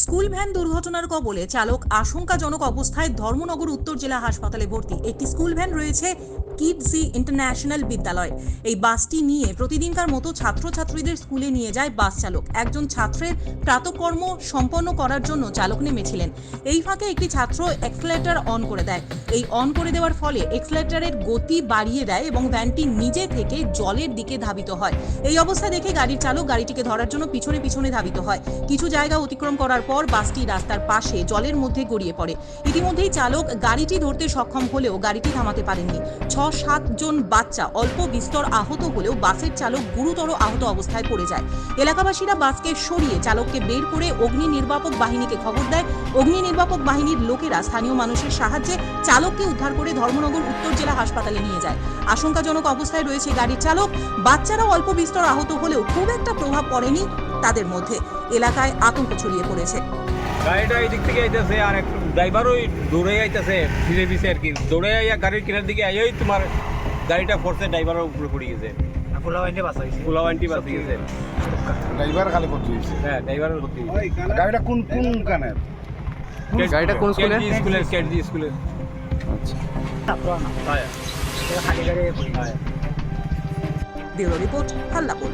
School van দুর্ঘটনার কবলে চালক আশঙ্কাজনক অবস্থায় ধর্মনগর উত্তর জেলা হাসপাতালে ভর্তি। একটি স্কুল ভ্যান রয়েছে কিডজি ইন্টারন্যাশনাল বিদ্যালয়। এই বাসটি নিয়ে প্রতিদিনকার মতো ছাত্রছাত্রীদের স্কুলে নিয়ে যায় বাস চালক। একজন ছাত্রের প্রাতকর্ম সম্পন্ন করার জন্য চালক নেমেছিলেন। এই ফাঁকে একটি ছাত্র এক্সলেটার অন করে দেয়। এই অন করে দেওয়ার ফলে এক্সলেটারের গতি বাড়িয়ে দেয় এবং ভ্যানটি নিজে থেকে জলের দিকে ধাবিত হয়। এই অবস্থা দেখে গাড়ির চালক গাড়িটিকে ধরার জন্য পিছনে পিছনে ধাবিত হয়। কিছু জায়গা অতিক্রম করার পর বাসটি রাস্তার পাশে জলের মধ্যে গড়িয়ে পড়ে। ইতিমধ্যেই চালক গাড়িটি ধরতে সক্ষম হলেও গাড়িটি থামাতে পারেননি। ছ সাত জন বাচ্চা অল্প বিস্তর আহত হলেও বাসের চালক গুরুতর আহত অবস্থায় পড়ে যায়। এলাকাবাসীরা বাসকে সরিয়ে চালককে বের করে অগ্নি নির্বাপক বাহিনীকে খবর দেয়। অগ্নি নির্বাপক বাহিনীর লোকেরা স্থানীয় মানুষের সাহায্যে চালককে উদ্ধার করে ধর্মনগর উত্তর জেলা হাসপাতালে নিয়ে যায়। আশঙ্কাজনক অবস্থায় রয়েছে গাড়ির চালক। বাচ্চারা অল্প বিস্তর আহত হলেও খুব একটা প্রভাব পড়েনি। তাদের মধ্যে। এলাকায় আতঙ্ক ছড়িয়ে পড়েছে। গাড়িটা এই দিক থেকে আইতেছে আর একটু ড্রাইভার ওই দৌড়ে আইতেছে ধীরে আর কি। দৌড়ে আইয়া গাড়ির কিনার দিকে আইয়াই তোমার গাড়িটা ফোর্সে ড্রাইভারের উপরে পড়ে গেছে। ফুলা বাইন্দে বাসা হয়েছে পোলা ওয়ান্টি বাসে গেছে ড্রাইভার খালি করতে হয়েছে। হ্যাঁ ড্রাইভারের ক্ষতি গাড়িটা কোন কোন কানের? গাড়িটা কোন স্কুলে? আচ্ছা তারপর হ্যাঁ খালি গাড়ি হ্যাঁ ব্যুরো রিপোর্ট হাল্লাপুর।